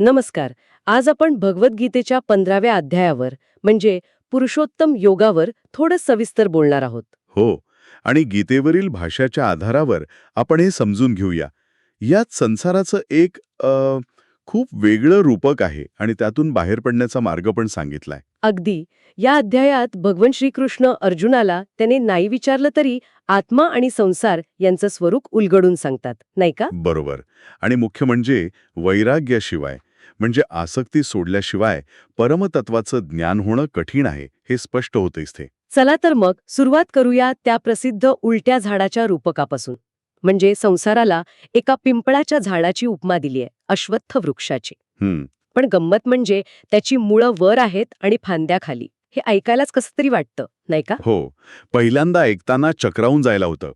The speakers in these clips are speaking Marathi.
नमस्कार. आज आपण भगवद्गीतेच्या पंधराव्या अध्यायावर म्हणजे पुरुषोत्तम योगावर थोडं सविस्तर बोलणार आहोत. हो आणि गीतेवरील भाषाच्या आधारावर आपण हे समजून घेऊया. यात संसाराचं एक अ, खूप वेगळं रूपक आहे आणि त्यातून बाहेर पडण्याचा मार्ग पण सांगितलाय. अगदी. या अध्यायात भगवान श्रीकृष्ण अर्जुनाला त्याने नाही विचारलं तरी आत्मा आणि संसार यांचं स्वरूप उलगडून सांगतात नाही का? बरोबर. आणि मुख्य म्हणजे वैराग्याशिवाय. म्हणजे आसक्ती सोडल्याशिवाय परमतत्वाचं ज्ञान होणं कठीण आहे हे स्पष्ट होतं इथे. चला तर मग सुरुवात करूया त्या प्रसिद्ध उलट्या झाडाच्या रूपकापासून. म्हणजे संसाराला एका पिंपळाच्या झाडाची उपमा दिलीय अश्वत्थ वृक्षाची हम्म. पण गंमत म्हणजे त्याची मुळं वर आहेत आणि फांद्या खाली. हे ऐकायलाच कसं तरी वाटतं नाही का? हो. पहिल्यांदा ऐकताना चक्रावून जायला होतं.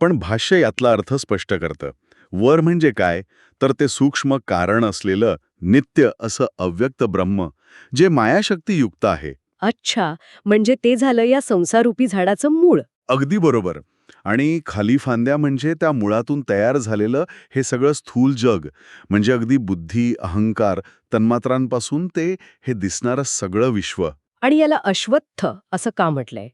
पण भाष्य यातला अर्थ स्पष्ट करतं. वर म्हणजे काय? तर ते सूक्ष्म कारण असलेलं नित्य असं अव्यक्त ब्रह्म जे मायाशक्तीयुक्त आहे. अच्छा. म्हणजे ते झालं या संसारूपी झाडाचं मूळ. अगदी बरोबर. आणि खाली फांद्या म्हणजे त्या मुळातून तयार झालेलं हे सगळं स्थूल जग. म्हणजे अगदी बुद्धी अहंकार तन्मात्रांपासून ते हे दिसणारं सगळं विश्व. आणि याला अश्वत्थ असं का म्हटलंय?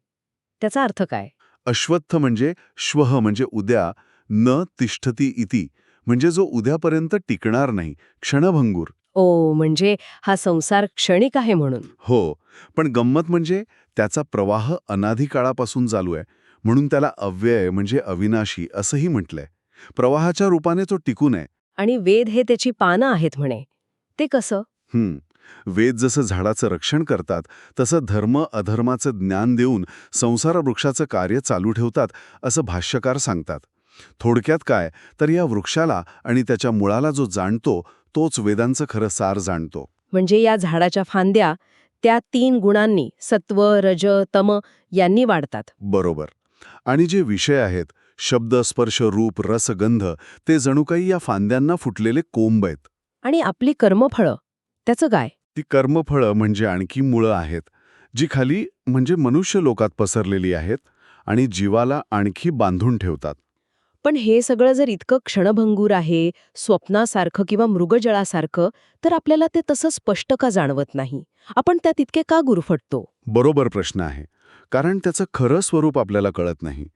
त्याचा अर्थ काय? अश्वत्थ म्हणजे श्वह म्हणजे उद्या न तिष्ठती इति म्हणजे जो उद्यापर्यंत टिकणार नाही क्षणभंगूर. ओ म्हणजे हा संसार क्षणिक आहे म्हणून. हो पण गंमत म्हणजे त्याचा प्रवाह अनाधी काळापासून चालू आहे म्हणून त्याला अव्यय म्हणजे अविनाशी असंही म्हटलंय. प्रवाहाच्या रूपाने तो टिकून आहे. आणि वेद हे त्याची पानं आहेत म्हणे. ते कसं? हं. वेद जसं झाडाचं रक्षण करतात तसं धर्म अधर्माचं ज्ञान देऊन संसार वृक्षाचं कार्य चालू ठेवतात असं भाष्यकार सांगतात. थोडक्यात काय तर या वृक्षाला आणि त्याच्या मुळाला जो जाणतो तोच वेदांचं खरं सार जाणतो. म्हणजे या झाडाच्या फांद्या त्या तीन गुणांनी सत्व रज तम यांनी वाढतात. बरोबर. आणि जे विषय आहेत शब्द स्पर्श रूप रस गंध ते जणू काही या फांद्यांना फुटलेले कोंब आहेत. आणि आपली कर्मफळं त्याचं काय? ती कर्मफळं म्हणजे आणखी मुळं आहेत जी खाली म्हणजे मनुष्य लोकात पसरलेली आहेत आणि जीवाला आणखी बांधून ठेवतात. पण हे सगळं जर इतकं क्षणभंगूर आहे स्वप्नासारखं किंवा मृगजळासारखं तर आपल्याला ते तसं स्पष्ट का जाणवत नाही? आपण त्यात इतके का गुरफटतो? बरोबर प्रश्न आहे कारण त्याचं खरं स्वरूप आपल्याला कळत नाही.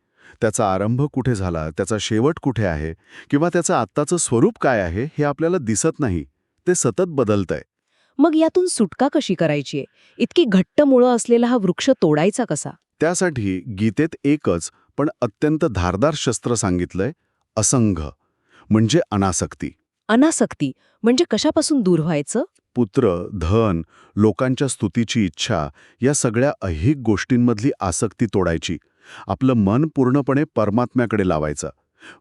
त्याचा आरंभ कुठे झाला त्याचा शेवट कुठे आहे किंवा त्याचं आत्ताचं स्वरूप काय आहे हे आपल्याला दिसत नाही. ते सतत बदलतंय. मग यातून सुटका कशी करायची इतकी घट्ट मुळं असलेला हा वृक्ष तोडायचा कसा? त्यासाठी गीतेत एकच पण अत्यंत धारदार शस्त्र सांगितलंय असंघ म्हणजे अनासक्ती. अनासक्ती म्हणजे कशापासून दूर व्हायचं? पुत्र धन लोकांच्या स्तुतीची इच्छा या सगळ्या अहिक गोष्टींमधली आसक्ती तोडायची. आपलं मन पूर्णपणे परमात्म्याकडे लावायचं.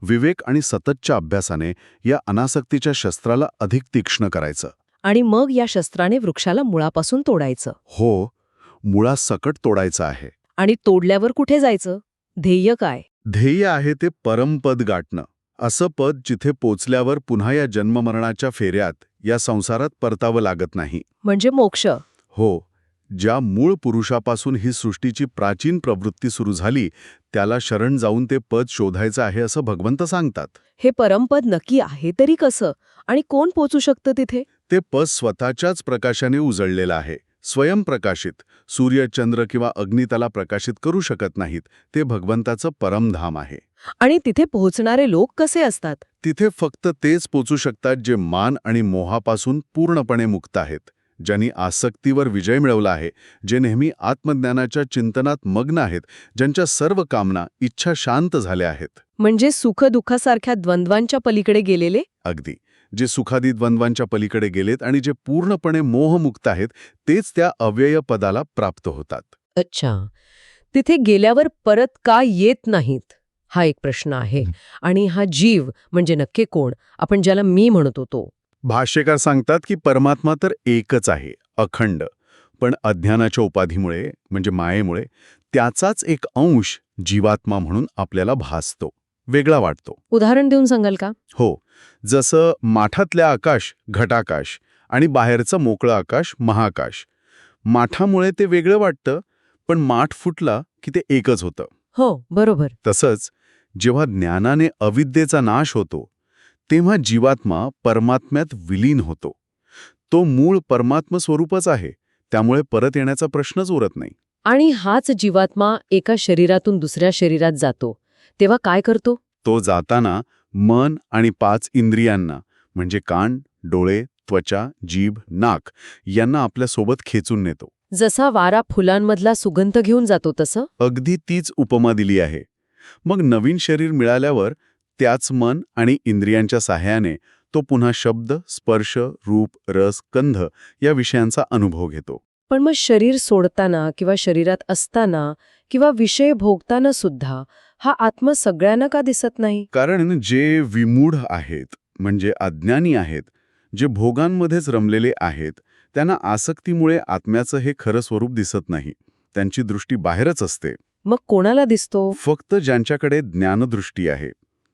विवेक आणि सततच्या अभ्यासाने या अनासक्तीच्या शस्त्राला अधिक तीक्ष्ण करायचं. आणि मग या शस्त्राने वृक्षाला मुळापासून तोडायचं. हो मुळासकट तोडायचं आहे. आणि तोडल्यावर कुठे जायचं? ध्येय काय? ध्येय आहे ते परमपद गाठणं. असं पद जिथे पोचल्यावर पुन्हा या जन्ममरणाच्या फेऱ्यात या संसारात परतावं लागत नाही. म्हणजे मोक्ष. हो ज्या मूळ पुरुषापासून ही सृष्टीची प्राचीन प्रवृत्ती सुरू झाली त्याला शरण जाऊन ते पद शोधायचं आहे असं भगवंत सांगतात. हे परमपद नक्की आहे तरी कसं? आणि कोण पोचू शकतं तिथे? ते पद स्वतःच्याच प्रकाशाने उजळलेलं आहे. स्वयंप्रकाशित सूर्य चंद्र किंवा अग्नी त्याला प्रकाशित करू शकत नाहीत. ते भगवंताचं परमधाम आहे. आणि तिथे पोहोचणारे लोक कसे असतात? तिथे फक्त तेच पोचू शकतात जे मान आणि मोहापासून पूर्णपणे मुक्त आहेत. ज्यांनी आसक्तीवर विजय मिळवला आहे जे नेहमी आत्मज्ञानाच्या चिंतनात मग्न आहेत ज्यांच्या सर्व कामना इच्छा शांत झाल्या आहेत. म्हणजे सुख-दुःखासारख्या द्वंद्वांच्या पलीकडे गेलेले? अगदी. जे सुखादी द्वंद्वांच्या पलीकडे गेलेत आणि जे पूर्णपणे मोहमुक्त आहेत तेच त्या अव्यय पदाला प्राप्त होतात. अच्छा. तिथे गेल्यावर परत का येत नाहीत? हा एक प्रश्न आहे. आणि हा जीव म्हणजे नक्की कोण? आपण ज्याला मी म्हणतो तो भाष्यकार सांगतात की परमात्मा तर एकच आहे अखंड. पण अज्ञानाच्या उपाधीमुळे म्हणजे मायेमुळे त्याचाच एक अंश जीवात्मा म्हणून आपल्याला भासतो. वेगळा वाटतो. उदाहरण देऊन सांगाल का? हो. जसं माठातल्या आकाश घटाकाश आणि बाहेरचं मोकळं आकाश महाकाश. माठामुळे ते वेगळं वाटतं पण माठ फुटला की ते एकच होतं. हो बरोबर. तसंच जेव्हा ज्ञानाने अविद्येचा नाश होतो तेव्हा जीवात्मा परमात्म्यात विलीन होतो. तो मूळ परमात्म स्वरूपच आहे त्यामुळे परत येण्याचा प्रश्नच उरत नाही. आणि हाच जीवात्मा एका शरीरातून दुसऱ्या शरीरात जातो. तेव्हा काय करतो? तो जाताना मन आणि पाच इंद्रियांना म्हणजे कान डोळे त्वचा जीभ नाक यांना आपल्यासोबत खेचून नेतो. जसा वारा फुलांमधला सुगंध घेऊन जातो तसं? अगदी तीच उपमा दिली आहे. मग नवीन शरीर मिळाल्यावर त्याच मन आणि इंद्रियांच्या साह्याने तो पुन्हा शब्द स्पर्श रूप रस गंध या विषयांचा अनुभव घेतो. पण मग शरीर सोडताना किंवा शरीरात असताना किंवा विषय भोगताना सुद्धा हा आत्मा सगळ्यांना का दिसत नाही? कारण जे विमूढ आहेत म्हणजे अज्ञानी आहेत जे भोगांमध्येच रमलेले आहेत त्यांना आसक्तीमुळे आत्म्याचं हे खरं स्वरूप दिसत नाही. त्यांची दृष्टी बाहेरच असते. मग कोणाला दिसतो? फक्त ज्यांच्याकडे ज्ञानदृष्टी आहे.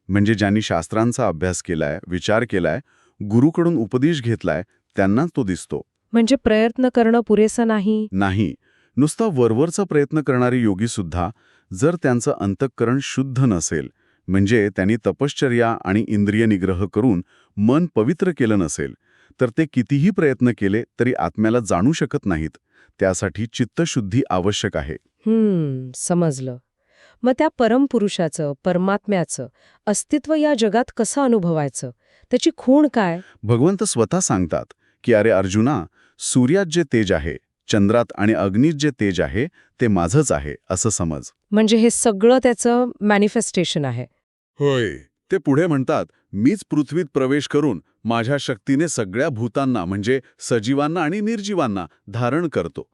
म्हणजे ज्यांनी शास्त्रांचा अभ्यास केलाय विचार केलाय गुरुकडून उपदेश घेतलाय त्यांनाच तो दिसतो. म्हणजे प्रयत्न करणं पुरेसं नाही? नाही. नुसता वरवरचा प्रयत्न करणारे योगी सुद्धा जर त्यांचं अंतःकरण शुद्ध नसेल म्हणजे त्यांनी तपश्चर्या आणि इंद्रिय निग्रह करून मन पवित्र केलं नसेल तर ते कितीही प्रयत्न केले तरी आत्म्याला जाणू शकत नाहीत. त्यासाठी चित्तशुद्धी आवश्यक आहे. हम्म समजलं. मग त्या परमपुरुषाचं परमात्म्याचं अस्तित्व या जगात कसं अनुभवायचं? त्याची खूण काय? भगवंत स्वतः सांगतात की अरे अर्जुना सूर्यात जे तेज आहे चंद्रात आणि अग्नीत जे तेज आहे ते माझंच आहे असं समज. म्हणजे हे सगळं त्याचं मॅनिफेस्टेशन आहे. होय ते पुढे म्हणतात मीच पृथ्वीत प्रवेश करून माझ्या शक्तीने सगळ्या भूतांना म्हणजे सजीवांना आणि निर्जीवांना धारण करतो.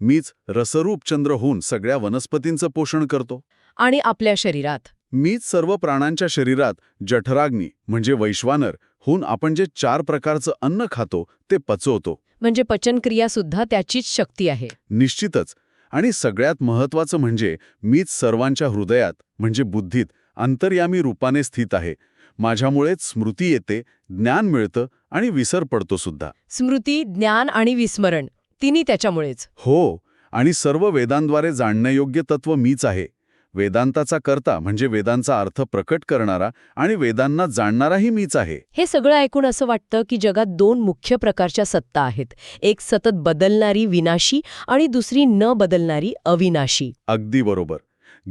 मीच रसरूप चंद्र होऊन सगळ्या वनस्पतींचं पोषण करतो. आणि आपल्या शरीरात. मीच सर्व प्राणांच्या शरीरात जठराग्नी म्हणजे वैश्वानर होऊन आपण जे चार प्रकारचं अन्न खातो ते पचवतो. म्हणजे पचनक्रिया सुद्धा त्याचीच शक्ती आहे. निश्चितच. आणि सगळ्यात महत्वाचं म्हणजे मीच सर्वांच्या हृदयात म्हणजे बुद्धीत अंतर्यामी रूपाने स्थित आहे. माझ्यामुळेच स्मृती येते ज्ञान मिळतं आणि विसर पडतो सुद्धा. स्मृती ज्ञान आणि विस्मरण तिन्ही त्याच्यामुळेच. हो. आणि सर्व वेदांद्वारे जाणण्यायोग्य तत्व मीच आहे. वेदांताचा कर्ता म्हणजे वेदांचा अर्थ प्रकट करणारा आणि वेदांना जाणणाराही मीच आहे. हे सगळं ऐकून असं वाटतं की जगात दोन मुख्य प्रकारच्या सत्ता आहेत. एक सतत बदलणारी विनाशी आणि दुसरी न बदलणारी अविनाशी. अगदी बरोबर.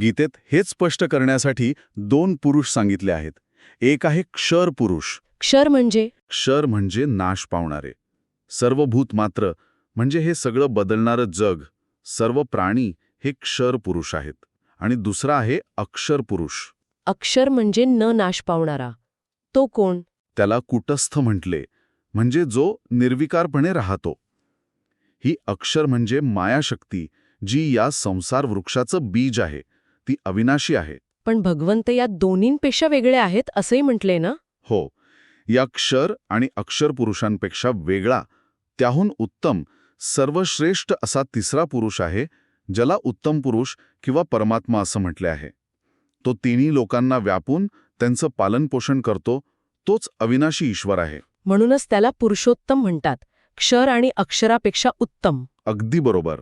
गीतेत हेच स्पष्ट करण्यासाठी दोन पुरुष सांगितले आहेत. एक आहे क्षर पुरुष. क्षर म्हणजे? क्षर म्हणजे नाश पावणारे. सर्व भूत मात्र म्हणजे हे सगळं बदलणारं जग सर्व प्राणी हे क्षर पुरुष आहेत. आणि दुसरा आहे अक्षर पुरुष. अक्षर म्हणजे न नाश पावणारा. तो कोण? त्याला कुटस्थ म्हटले म्हणजे जो निर्विकारपणे राहतो. ही अक्षर म्हणजे मायाशक्ती जी या संसार वृक्षाचं बीज आहे. ती अविनाशी आहे. पण भगवंत या दोन्हींपेक्षा वेगळे आहेत असंही म्हटले ना? हो. या क्षर आणि अक्षर पुरुषांपेक्षा वेगळा त्याहून उत्तम सर्वश्रेष्ठ असा तिसरा पुरुष आहे ज्याला उत्तम पुरुष किंवा परमात्मा असं म्हटले आहे. तो तिन्ही लोकांना व्यापून त्यांचं पालनपोषण करतो तोच अविनाशी ईश्वर आहे. म्हणूनच त्याला पुरुषोत्तम म्हणतात क्षर आणि अक्षरापेक्षा उत्तम. अगदी बरोबर.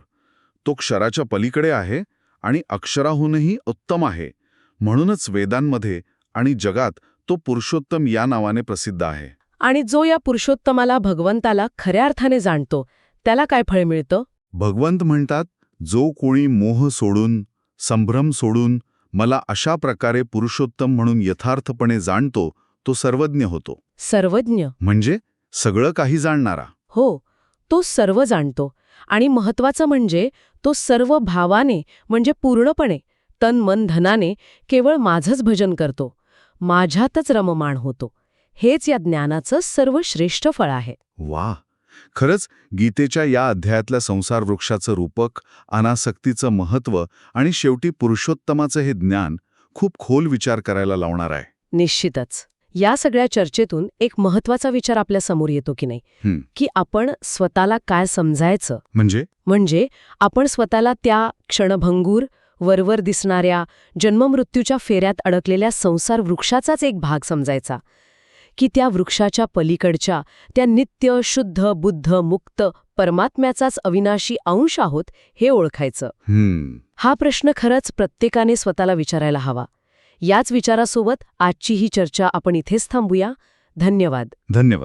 तो क्षराच्या पलीकडे आहे आणि अक्षराहूनही उत्तम आहे. म्हणूनच वेदांमध्ये आणि जगात तो पुरुषोत्तम या नावाने प्रसिद्ध आहे. आणि जो या पुरुषोत्तमाला भगवंताला खऱ्या अर्थाने जाणतो त्याला काय फळ मिळतं? भगवंत म्हणतात जो कोणी मोह सोडून संभ्रम सोडून मला अशा प्रकारे पुरुषोत्तम म्हणून यथार्थपणे जाणतो तो सर्वज्ञ होतो. सर्वज्ञ. म्हणजे सगळं काही जाणणारा. हो तो सर्व जाणतो. आणि महत्वाचं म्हणजे तो सर्व भावाने म्हणजे पूर्णपणे तन मन धनाने केवळ माझंच भजन करतो. माझ्यातच रममाण होतो. हेच या ज्ञानाचं सर्वश्रेष्ठ फळ आहे. वा खरंच गीतेच्या या अध्यायातल्या संसार वृक्षाचं रूपक अनासक्तीचं महत्त्व आणि शेवटी पुरुषोत्तमाचं हे ज्ञान खूप खोल विचार करायला लावणार आहे. निश्चितच. या सगळ्या चर्चेतून एक महत्त्वाचा विचार आपल्यासमोर येतो की नाही. की आपण स्वतःला काय समजायचं? म्हणजे? म्हणजे आपण स्वतःला त्या क्षणभंगूर वरवर दिसणाऱ्या जन्ममृत्यूच्या फेऱ्यात अडकलेल्या संसार वृक्षाचाच एक भाग समजायचा. की त्या वृक्षाच्या पलीकडच्या त्या नित्य शुद्ध बुद्ध मुक्त परमात्म्याचाच अविनाशी अंश आहोत हे ओळखायचं. हम्म. हा प्रश्न खरंच प्रत्येकाने स्वतःला विचारायला हवा. याच विचारासोबत आजची ही चर्चा आपण इथेच थांबूया. धन्यवाद. धन्यवाद.